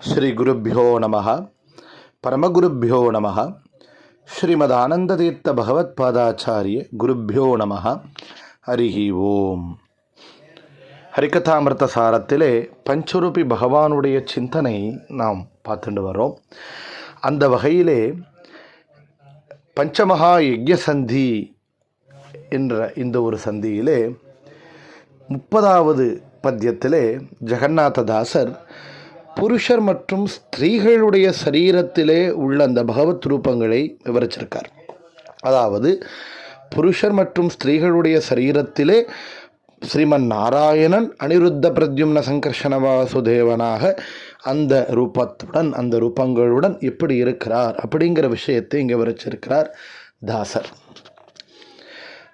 ஸ்ரீ குருப்பியோ நம பரமகுருப்பியோ நம ஸ்ரீமத் ஆனந்ததீர்த்த பகவத்பாதாச்சாரிய குருப்பியோ நம ஹரிஹி ஓம். ஹரிகதாமிருத சாரத்திலே பஞ்சரூபி பகவானுடைய சிந்தனை நாம் பார்த்துட்டு வரோம் அந்த வகையிலே பஞ்சமகா யஜ்ய சந்தி என்ற இந்த ஒரு சந்தியிலே முப்பதாவது பத்தியத்திலே ஜெகநாததாசர் புருஷர் மற்றும் ஸ்திரீகளுடைய சரீரத்திலே உள்ள அந்த பகவத் ரூபங்களை விவரிச்சிருக்கார். அதாவது புருஷர் மற்றும் ஸ்திரீகளுடைய சரீரத்திலே ஸ்ரீமன் நாராயணன் அனிருத்த பிரத்யும்ன சங்கர்ஷண வாசுதேவனாக அந்த ரூபத்துடன் அந்த ரூபங்களுடன் எப்படி இருக்கிறார் அப்படிங்கிற விஷயத்தை இங்கே விவரிச்சிருக்கிறார் தாசர்.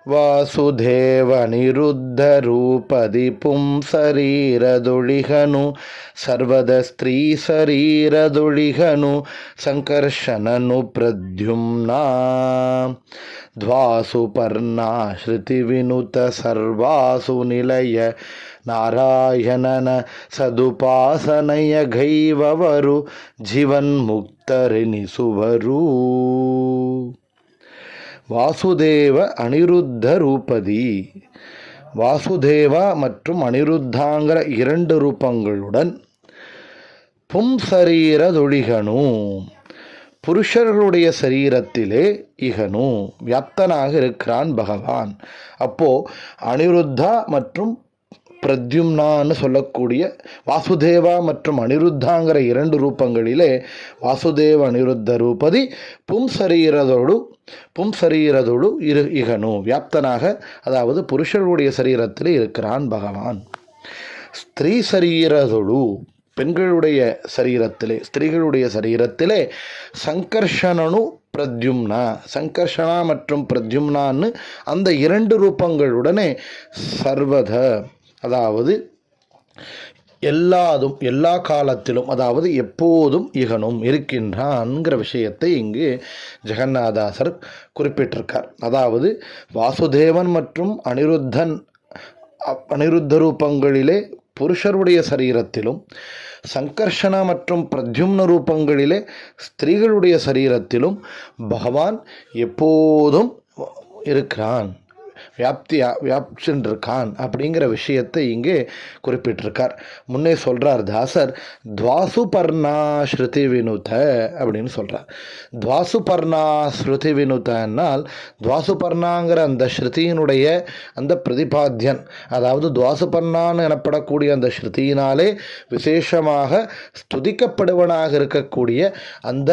ವಾಸುದೇವ ನಿರುದ್ಧ ರೂಪದಿ ಪುಂ ಶರೀರದೊಳಿಗನು ಸರ್ವದ ಸ್ತ್ರೀ ಶರೀರದೊಳಿಗನು ಸಂಕರ್ಷಣನು ಪ್ರದ್ಯುಮ್ನ ದ್ವಾಸು ಪರ್ಣಾಶ್ರುತಿ ವಿನುತ ಸರ್ವಾಸು ನಿಲಯ ನಾರಾಯಣನ ಸದುಪಾಸನಯ ಗೈವವರು ಜೀವನ್ಮುಕ್ತರೆನಿಸುವರು வாசுதேவ அனிருத்த ரூபதி. வாசுதேவா மற்றும் அனிருத்தாங்கிற இரண்டு ரூபங்களுடன் பும் சரீரதொழிகனு புருஷர்களுடைய சரீரத்திலே இகனு. வியாப்தனாக இருக்கிறான் பகவான். அப்போ அனிருத்தா மற்றும் பிரத்யும்னான்னு சொல்லக்கூடிய வாசுதேவா மற்றும் அனிருத்தாங்கிற இரண்டு ரூபங்களிலே வாசுதேவ அனிருத்த ரூபதி பும் பும்சரீரதோடு பும் இரு இகனு. வியாப்தனாக அதாவது புருஷர்களுடைய சரீரத்தில் இருக்கிறான் பகவான். ஸ்திரீ சரீரதொடு பெண்களுடைய சரீரத்திலே ஸ்திரீகளுடைய சரீரத்திலே சங்கர்ஷணனு பிரத்யும்னா. சங்கர்ஷனா மற்றும் பிரத்யும்னான்னு அந்த இரண்டு ரூபங்களுடனே சர்வத அதாவது எல்லாதும் எல்லா காலத்திலும் அதாவது எப்போதும் இகனும் இருக்கின்றான்ங்கிற விஷயத்தை இங்கு ஜெகநாதாசர் குறிப்பிட்டிருக்கார். அதாவது வாசுதேவன் மற்றும் அனிருத்தன் அனிருத்த ரூபங்களிலே புருஷருடைய சரீரத்திலும் சங்கர்ஷண மற்றும் பிரத்யும்ன ரூபங்களிலே ஸ்திரீகளுடைய சரீரத்திலும் பகவான் எப்போதும் இருக்கிறான். வியாப்தியா வியாப்சின்றிருக்கான் அப்படிங்கிற விஷயத்தை இங்கே குறிப்பிட்டிருக்கார். முன்னே சொல்கிறார் தாசர் துவாசு பர்ணா ஸ்ருதி வினுத அப்படின்னு சொல்கிறார் துவாசு பர்ணா ஸ்ருதி வினுதன்னால் துவாசு பர்ணாங்கிற அந்த ஸ்ருதியினுடைய அந்த பிரதிபாத்தியன் அதாவது துவாசு பர்ணான்னு எனப்படக்கூடிய அந்த ஸ்ருதியினாலே விசேஷமாக ஸ்துதிக்கப்படுவனாக இருக்கக்கூடிய அந்த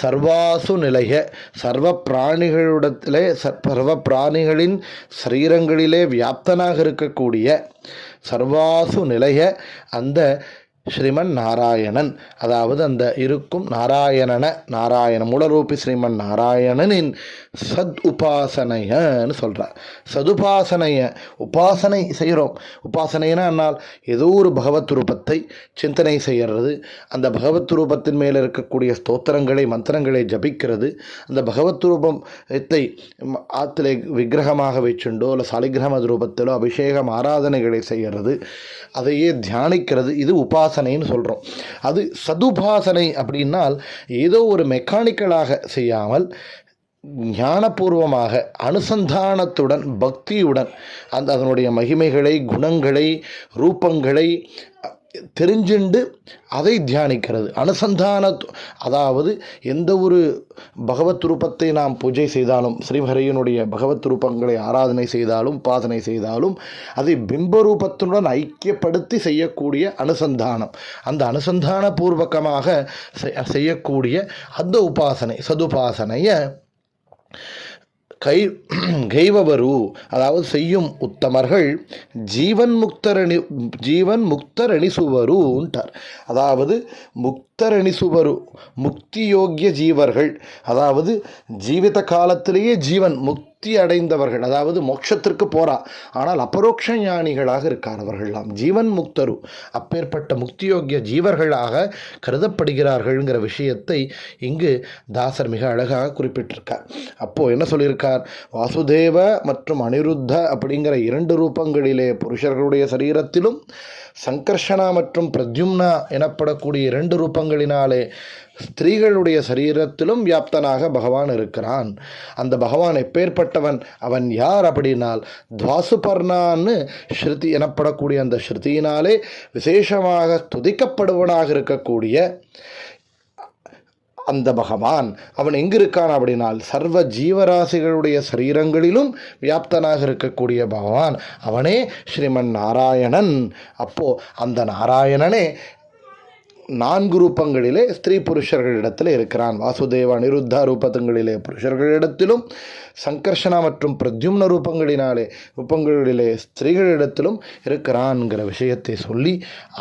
சர்வாசு நிலைய சர்வ பிராணிகளிடத்திலே சர்வ பிராணிகளின் சரீரங்களிலே வியாப்தனாக இருக்கக்கூடிய சர்வாசு நிலைய அந்த ஸ்ரீமன் நாராயணன் அதாவது அந்த இருக்கும் நாராயணன நாராயண மூலரூபி ஸ்ரீமன் நாராயணனின் சத் உபாசனையன்னு சொல்கிறார் சதுபாசனைய உபாசனை செய்கிறோம் உபாசனைனா என்னால் ஏதோ ஒரு பகவத் ரூபத்தை சிந்தனை செய்கிறது அந்த பகவத் ரூபத்தின் மேலே இருக்கக்கூடிய ஸ்தோத்திரங்களை மந்திரங்களை ஜபிக்கிறது அந்த பகவத் ரூபம் ரூபத்தை ஆத்திலே விக்கிரகமாக வச்சுண்டோ இல்லை சாலிகிரம ரூபத்திலோ அபிஷேகம் ஆராதனைகளை செய்கிறது அதையே தியானிக்கிறது. இது உபாசனைன்னு சொல்கிறோம் அது சதுபாசனை அப்படின்னால் ஏதோ ஒரு மெக்கானிக்கலாக செய்யாமல் ஞானபூர்வமாக அனுசந்தானத்துடன் பக்தியுடன் அந்த அதனுடைய மகிமைகளை குணங்களை ரூபங்களை தெரிஞ்சுண்டு அதை தியானிக்கிறது. அனுசந்தான அதாவது எந்த ஒரு பகவத் ரூபத்தை நாம் பூஜை செய்தாலும் ஸ்ரீஹரையனுடைய பகவத் ரூபங்களை ஆராதனை செய்தாலும் பாதனை செய்தாலும் அதை பிம்ப ரூபத்துடன் ஐக்கியப்படுத்தி செய்யக்கூடிய அனுசந்தானம். அந்த அனுசந்தான பூர்வகமாக செய்யக்கூடிய அந்த உபாசனை சதுபாசனையை கை கைவவரு அதாவது செய்யும் உத்தமர்கள் ஜீவன் முக்தரணி ஜீவன் முக்தரணிசுவருன்ட்டார். அதாவது முக்தரணிசுவரு முக்தி யோக்கிய ஜீவர்கள் அதாவது ஜீவித காலத்திலேயே ஜீவன் முக்தி அடைந்தவர்கள் அதாவது மோட்சத்திற்கு போறா. ஆனால் அபரோக்ஷ ஞானிகளாக இருக்கார் அவர்கள்லாம். ஜீவன் முக்தரு அப்பேற்பட்ட முக்தியோக்கிய ஜீவர்களாக கருதப்படுகிறார்கள்ங்கிற விஷயத்தை இங்கு தாசர் மிக அழகாக குறிப்பிட்டிருக்கார். அப்போது என்ன சொல்லியிருக்கார்? வாசுதேவ மற்றும் அனிருத்த அப்படிங்கிற இரண்டு ரூபங்களிலே புருஷர்களுடைய சரீரத்திலும் சங்கர்ஷனா மற்றும் பிரத்யும்னா எனப்படக்கூடிய இரண்டு ரூபங்களினாலே ஸ்திரீகளுடைய சரீரத்திலும் வியாப்தனாக பகவான் இருக்கிறான். அந்த பகவான் எப்பேற்பட்டவன்? அவன் யார் அப்படின்னால் துவாசுபர்ணான்னு ஸ்ருதி எனப்படக்கூடிய அந்த ஸ்ருதியினாலே விசேஷமாக துதிக்கப்படுவனாக இருக்கக்கூடிய அந்த பகவான். அவன் எங்கிருக்கான் அப்படின்னால் சர்வ ஜீவராசிகளுடைய சரீரங்களிலும் வியாப்தனாக இருக்கக்கூடிய பகவான். அவனே ஸ்ரீமன் நாராயணன். அப்போது அந்த நாராயணனே நான்கு ரூபங்களிலே ஸ்திரீ புருஷர்களிடத்தில் இருக்கிறான். வாசுதேவ அனிருத்தா ரூபத்துங்களிலே புருஷர்களிடத்திலும் சங்கர்ஷனா மற்றும் பிரத்யும்ன ரூபங்களினாலே ரூபங்களிலே ஸ்திரீகளிடத்திலும் இருக்கிறான்ங்கிற விஷயத்தை சொல்லி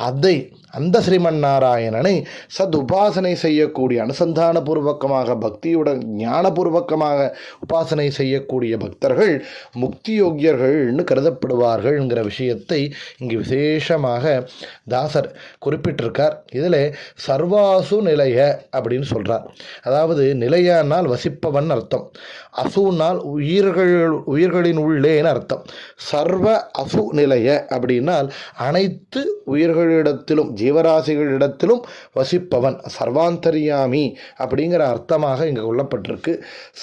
அதை அந்த ஸ்ரீமன் நாராயணனை சத் உபாசனை செய்யக்கூடிய அனுசந்தானபூர்வக்கமாக பக்தியுடன் ஞானபூர்வக்கமாக உபாசனை செய்யக்கூடிய பக்தர்கள் முக்தி யோக்கியர்கள்னு கருதப்படுவார்கள்ங்கிற விஷயத்தை இங்கு விசேஷமாக தாசர் குறிப்பிட்டிருக்கார். இதில் சர்வாசு நிலைய அப்படின்னு சொல்கிறார் அதாவது நிலையானால் வசிப்பவன் அர்த்தம். சொன்னால் உயிர்கள் உயிர்களின் உள்ளேன்னு அர்த்தம். சர்வ அசு நிலைய அப்படின்னால் அனைத்து உயிர்களிடத்திலும் ஜீவராசிகளிடத்திலும் வசிப்பவன் சர்வாந்தரியாமி அப்படிங்கிற அர்த்தமாக இங்கே கொள்ளப்பட்டிருக்கு.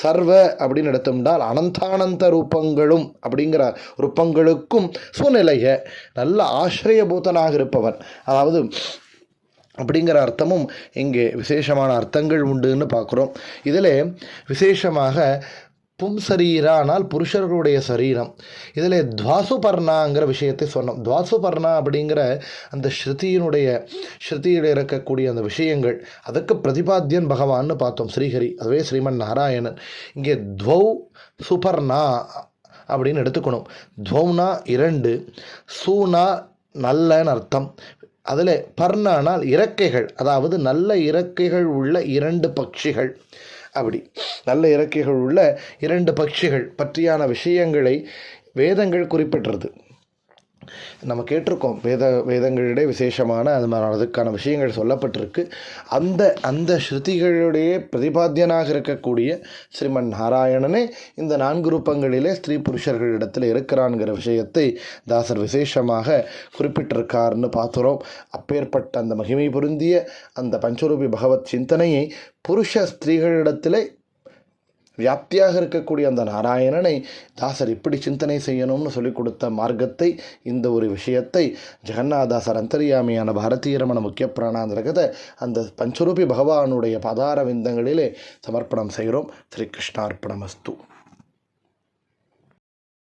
சர்வ அப்படின்னு எடுத்தோம்னால் அனந்தானந்த ரூபங்களும் அப்படிங்கிற ரூபங்களுக்கும் சுநிலைய நல்ல ஆசிரியபூத்தனாக இருப்பவன். அதாவது அப்படிங்கிற அர்த்தமும் இங்கே விசேஷமான அர்த்தங்கள் உண்டுன்னு பார்க்குறோம். இதில் விசேஷமாக பும் சரீரானால் புருஷர்களுடைய சரீரம். இதில் துவாசுபர்ணாங்கிற விஷயத்தை சொன்னோம். துவாசுபர்ணா அப்படிங்கிற அந்த ஸ்ருதியினுடைய ஸ்ருதியில் இருக்கக்கூடிய அந்த விஷயங்கள் அதுக்கு பிரதிபாத்தியன் பகவான்னு பார்த்தோம் ஸ்ரீஹரி. அதுவே ஸ்ரீமன் நாராயணன். இங்கே துவௌ சுபர்ணா அப்படின்னு எடுத்துக்கணும். துவௌனா இரண்டு சூனா நல்லன்னு அர்த்தம். அதில் பர்ணானால் இறக்கைகள் அதாவது நல்ல இறக்கைகள் உள்ள இரண்டு பட்சிகள். அப்படி. நல்ல இறக்கைகள் உள்ள இரண்டு பட்சிகள் பற்றியான விஷயங்களை வேதங்கள் குறிப்பிட்டுறது நம்ம கேட்டிருக்கோம். வேத வேதங்களிடையே விசேஷமான அது அதுக்கான விஷயங்கள் சொல்லப்பட்டிருக்கு. அந்த அந்த ஸ்ருதிகளுடைய பிரதிபாத்தியனாக இருக்கக்கூடிய ஸ்ரீமன் நாராயணனே இந்த நான்கு ரூபங்களிலே ஸ்திரீ புருஷர்களிடத்தில் இருக்கிறான்கிற விஷயத்தை தாசர் விசேஷமாக குறிப்பிட்டிருக்காருன்னு பார்த்துறோம் அப்பேற்பட்ட அந்த மகிமை பொருந்திய அந்த பஞ்சரூபி பகவத் சிந்தனையை புருஷ ஸ்திரீகளிடத்திலே வியாப்தியாக இருக்கக்கூடிய அந்த நாராயணனை தாசர் இப்படி சிந்தனை செய்யணும்னு சொல்லிக் கொடுத்த மார்க்கத்தை இந்த ஒரு விஷயத்தை ஜெகநாதாசர் அந்தரியாமியான பாரதிய ரமண முக்கிய பிராணாந்திரகத்தை அந்த பஞ்சரூபி பகவானுடைய பதார விந்தங்களிலே சமர்ப்பணம் செய்கிறோம். ஸ்ரீ கிருஷ்ணார்ப்பணமஸ்து